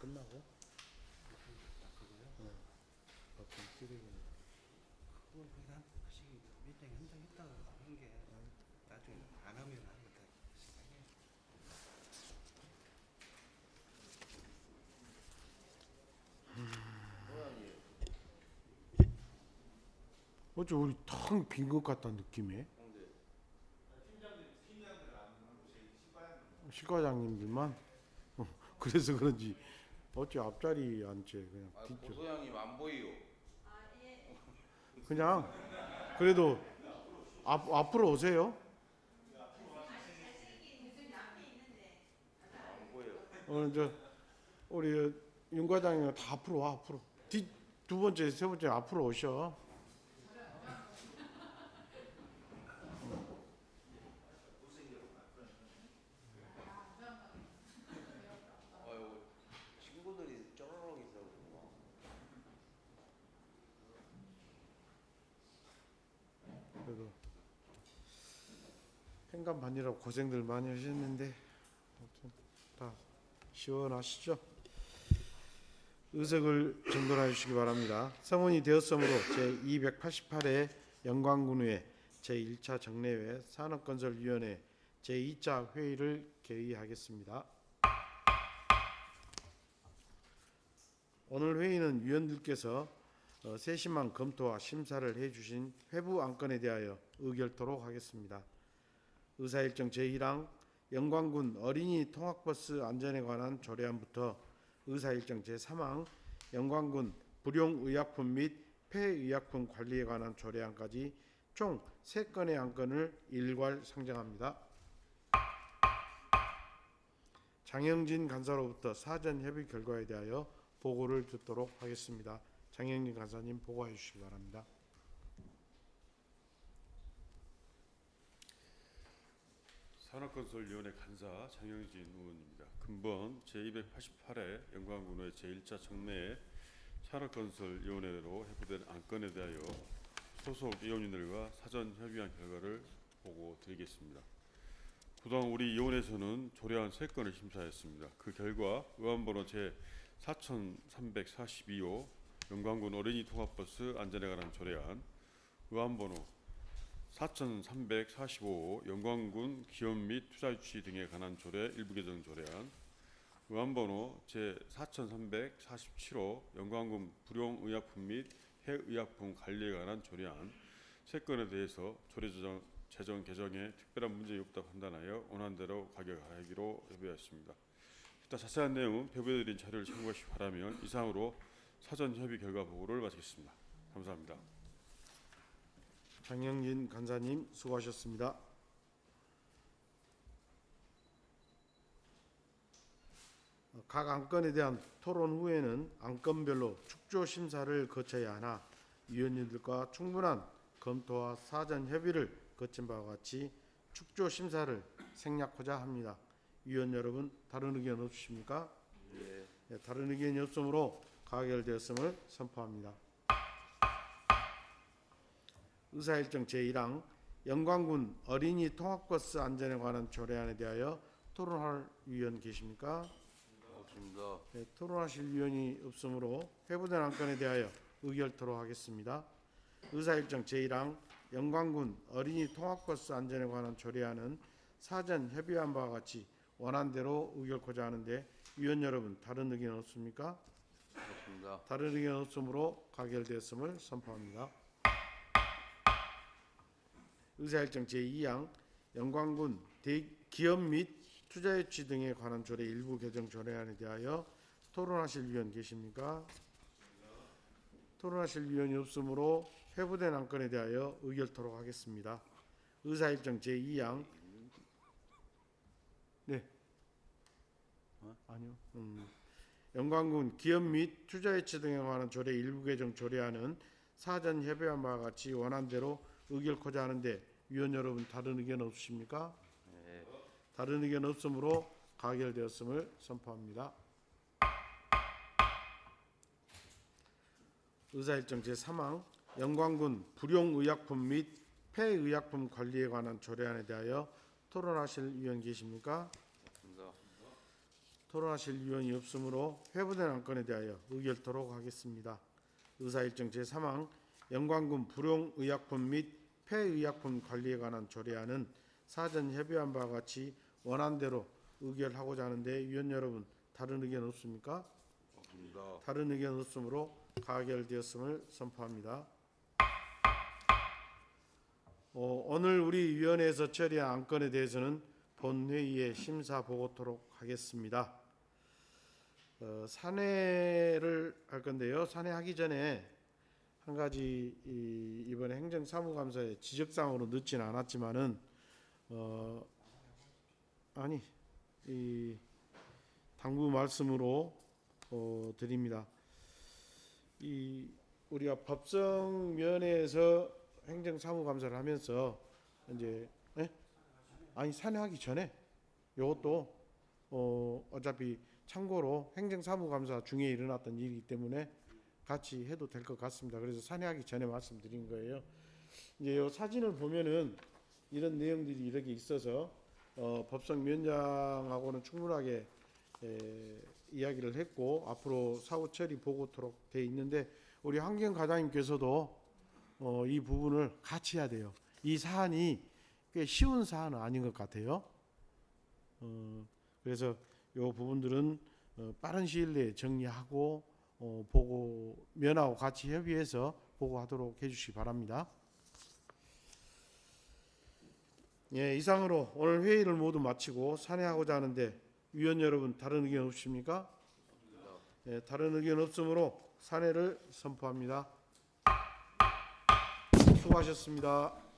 끝나고? 네. 어떤 쓰레기는 그걸 왜한 번씩 밀당 한장 했다고 하는 게 나중에 안 하면 하니까 어째 우리 텅빈것 같다는 느낌에? 식과장님들만? 그래서 그런지 어째 앞자리 앉지 그냥 아 뒤쪽. 고소장님 안 보이요 그냥 그래도 앞, 앞으로 오세요. 안 보여 어, 저 우리 윤 과장님 다 앞으로 와 앞으로. 뒤두 번째 세 번째 앞으로 오셔 아유 친구들이 쩌르륵 있어가지고 그래도 행간 반이라고 고생들 많이 하셨는데 아무튼 다 시원하시죠? 의석을 정돈해 주시기 바랍니다. 성원이 되었으므로 제288회 영광군의 제1차 정례회 산업건설위원회 제2차 회의를 개의하겠습니다. 오늘 회의는 위원들께서 어, 세심한 검토와 심사를 해주신 회부 안건에 대하여 의결토록 하겠습니다. 의사일정 제1항 영광군 어린이 통학버스 안전에 관한 조례안부터 의사일정 제3항 영광군 불용의약품 및 폐의약품 관리에 관한 조례안까지 총 3건의 안건을 일괄 상정합니다. 장영진 간사로부터 사전 협의 결과에 대하여 보고를 듣도록 하겠습니다. 장영진 간사님 보고해 주시기 바랍니다. 산업건설위원회 간사 장영진 의원입니다. 근본 제288회 영광군의 제1차 정례 산업건설위원회로 회부된 안건에 대하여 소속 위원님들과 사전 협의한 결과를 보고 드리겠습니다. 그동안 우리 위원회에서는 조례안 3건을 심사했습니다. 그 결과 의안번호 제 4342호 영광군 어린이 통합버스 안전에 관한 조례안 의안번호 4345호 영광군 기업 및 투자 유치 등에 관한 조례 일부 개정 조례안 의안번호 제 4347호 영광군 불용의약품 및 해의약품 관리에 관한 조례안 세 건에 대해서 조례 제정, 제정 개정에 특별한 문제 없다 판단하여 원안대로 가결하기로 협의했습니다. 이따 자세한 내용은 배부해드린 자료를 참고하시기 바라면 이상으로 사전 협의 결과 보고를 마치겠습니다. 감사합니다. 장영진 간사님 수고하셨습니다. 어, 각 안건에 대한 토론 후에는 안건별로 축조 심사를 거쳐야 하나 위원님들과 충분한 검토와 사전 협의를 거친 바와 같이 축조 심사를 생략하자 합니다. 위원 여러분 다른 의견 없으십니까? 예 예, 다른 의견이 없으므로 가결되었음을 선포합니다. 의사일정 제1항 영광군 어린이 통학버스 안전에 관한 조례안에 대하여 토론할 위원 계십니까? 없습니다 네, 토론하실 위원이 없으므로 회부된 안건에 대하여 의결토록 하겠습니다. 의사일정 제1항 영광군 어린이 통학버스 안전에 관한 조례안은 사전 협의한 바와 같이 원안대로 의결코자 하는데 위원 여러분 다른 의견 없습니까? 없습니다 다른 의견 없으므로 가결되었음을 선포합니다. 의사일정 제2항 영광군 대 기업 및 투자유치 등에 관한 조례 일부 개정 조례안에 대하여 토론하실 위원 계십니까? 토론하실 위원이 없으므로 회부된 안건에 대하여 의결토록 하겠습니다. 의사일정 제2항 네 아니요 음. 영광군 기업 및 투자유치 등에 관한 조례 일부 개정 조례안은 사전 협의한 바와 같이 원안대로 의결코자 하는데 위원 여러분 다른 의견 없으십니까? 예 다른 의견 없으므로 가결되었음을 선포합니다. 의사일정 제3항 영광군 불용의약품 및 폐의약품 관리에 관한 조례안에 대하여 토론하실 위원 계십니까? 없습니다 토론하실 위원이 없으므로 회부된 안건에 대하여 의결토록 하겠습니다. 의사일정 제3항 영광군 불용의약품 및 폐의약품 관리에 관한 조례안은 사전 협의한 바와 같이 원안대로 의결하고자 하는데 위원 여러분 다른 의견 없습니까? 없습니다. 다른 의견 없으므로 가결되었음을 선포합니다. 어, 오늘 우리 위원회에서 처리한 안건에 대해서는 본회의에 심사 보고토록 하겠습니다. 어, 산회를 할 건데요. 산회하기 전에 한 가지 이, 이번에 행정사무감사에 지적사항으로 넣지는 않았지만은 어, 아니 이 당부 말씀으로 어, 드립니다. 이 우리가 법정 면에서 행정사무감사를 하면서 이제 예? 아니 산회하기 전에 이것도 어, 어차피 참고로 행정사무감사 중에 일어났던 일이기 때문에 같이 해도 될 것 같습니다. 그래서 산회하기 전에 말씀드린 거예요. 이제 이 사진을 보면은 이런 내용들이 이렇게 있어서 어, 법정 면장하고는 충분하게 에, 이야기를 했고 앞으로 사후 처리 보고토록 돼 있는데 우리 환경 과장님께서도 어, 이 부분을 같이 해야 돼요. 이 사안이 꽤 쉬운 사안은 아닌 것 같아요. 어, 그래서 이 부분들은 어, 빠른 시일 내에 정리하고 어, 보고 면하고 같이 협의해서 보고하도록 해주시기 바랍니다. 예, 이상으로 오늘 회의를 모두 마치고 산회하고자 하는데 위원 여러분 다른 의견 없으십니까? 예, 다른 의견 없으므로 산회를 선포합니다. 수고하셨습니다.